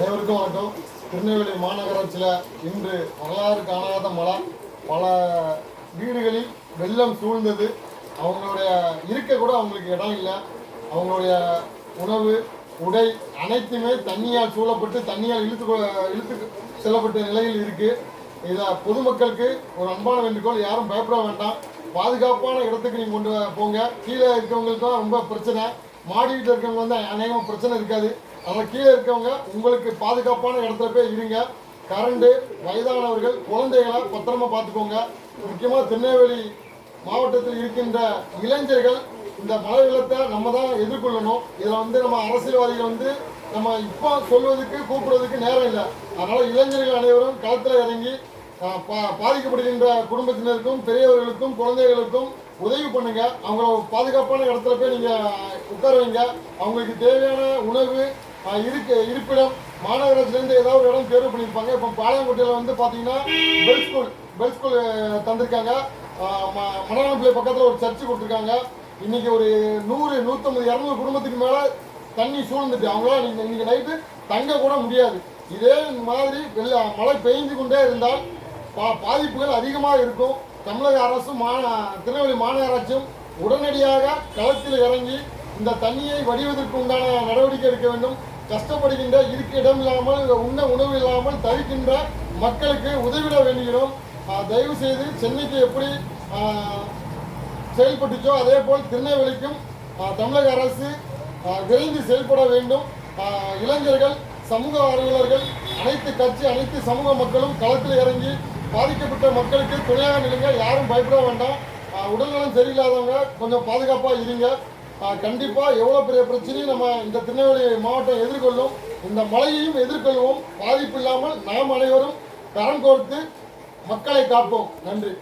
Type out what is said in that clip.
அனைவருக்கும் வணக்கம் திருநெல்வேலி மாநகராட்சியில் இன்று வரலாறு காணாத மழை. பல வீடுகளில் வெள்ளம் சூழ்ந்தது. அவங்களுடைய இருக்க கூட அவங்களுக்கு இடம் இல்லை. அவங்களுடைய உணவு உடை அனைத்துமே தண்ணியால் சூழப்பட்டு தண்ணியால் இழுத்து இழுத்து செல்லப்பட்ட நிலையில் இருக்குது இதை பொதுமக்களுக்கு ஒரு அன்பான வேண்டுகோள் யாரும் பயப்பட வேண்டாம். பாதுகாப்பான இடத்துக்கு நீங்கள் கொண்டு போங்க. கீழே இருக்கவங்களுக்கு தான் ரொம்ப பிரச்சனை. மாடி வீட்டில் இருக்கவங்க வந்து அநேகமாக பிரச்சனை இருக்காது. அதனால் கீழே இருக்கவங்க உங்களுக்கு பாதுகாப்பான இடத்துல போய் இருங்க. கரண்டு வயதானவர்கள் குழந்தைகளை பத்திரமா பார்த்துக்கோங்க. முக்கியமாக திருநெல்வேலி மாவட்டத்தில் இருக்கின்ற இளைஞர்கள் இந்த மழை வெள்ளத்தை நம்ம தான் எதிர்கொள்ளணும். இதில் வந்து நம்ம அரசியல்வாதிகள் வந்து நம்ம இப்போ சொல்வதுக்கு கூப்பிடுறதுக்கு நேரம் இல்லை. அதனால் இளைஞர்கள் அனைவரும் களத்தில் இறங்கி பாதிக்கப்படுகின்ற குடும்பத்தினருக்கும் பெரியவர்களுக்கும் குழந்தைகளுக்கும் உதவி பண்ணுங்க. அவங்கள பாதுகாப்பான இடத்துல போய் நீங்க உட்கார வைங்க. அவங்களுக்கு தேவையான உணவு ஆஹ், இருக்க இருப்பிடம் மாநகராட்சியிலேருந்து ஏதாவது ஒரு இடம் தேர்வு பண்ணியிருப்பாங்க. இப்போ பாளையங்கோட்டையில் வந்து பார்த்தீங்கன்னா பெல் ஸ்கூல் பெல் ஸ்கூல் தந்திருக்காங்க. ஆஹ், மணவாளப்பிள்ளை பக்கத்தில் ஒரு சர்ச்சு கொடுத்துருக்காங்க. இன்னைக்கு ஒரு நூறு நூற்றம்பது இரநூறு குடும்பத்துக்கு மேலே தண்ணி சூழ்ந்துட்டு அவங்களாம் இன்னைக்கு இன்னைக்கு நைட்டு தங்க கூட முடியாது. இதே மாதிரி வெள்ள மழை பெய்ஞ்சு கொண்டே இருந்தால் பா பாதிப்புகள் அதிகமாக இருக்கும். தமிழக அரசும் மா திருநெல்வேலி மாநகராட்சியும் உடனடியாக களத்தில் இறங்கி இந்த தண்ணியை வடிவதற்கு உண்டான நடவடிக்கை எடுக்க வேண்டும். கஷ்டப்படுகின்ற இருக்க இடம் இல்லாமல் உண்ண உணவு இல்லாமல் தவிக்கின்ற மக்களுக்கு உதவிட வேண்டுகிறோம். தயவு செய்து சென்னைக்கு எப்படி செயல்பட்டுச்சோ அதே போல் திருநெல்வேலிக்கும் தமிழக அரசு விரைந்து செயல்பட வேண்டும். இளைஞர்கள் சமூக ஆர்வலர்கள் அனைத்து கட்சி அனைத்து சமூக மக்களும் களத்தில் இறங்கி பாதிக்கப்பட்ட மக்களுக்கு துணையாக நிலைங்க யாரும் பயப்பட வேண்டாம். உடல்நலம் சரியில்லாதவங்க கொஞ்சம் பாதுகாப்பாக இருங்க. கண்டிப்பாக எவ்வளோ பெரிய பிரச்சனையும் நம்ம இந்த திருநெல்வேலி மாவட்டம் எதிர்கொள்ளும். இந்த மழையையும் எதிர்கொள்வோம் பாதிப்பு இல்லாமல் நாம் அனைவரும் கரம் கோர்த்து மக்களை காப்போம். நன்றி.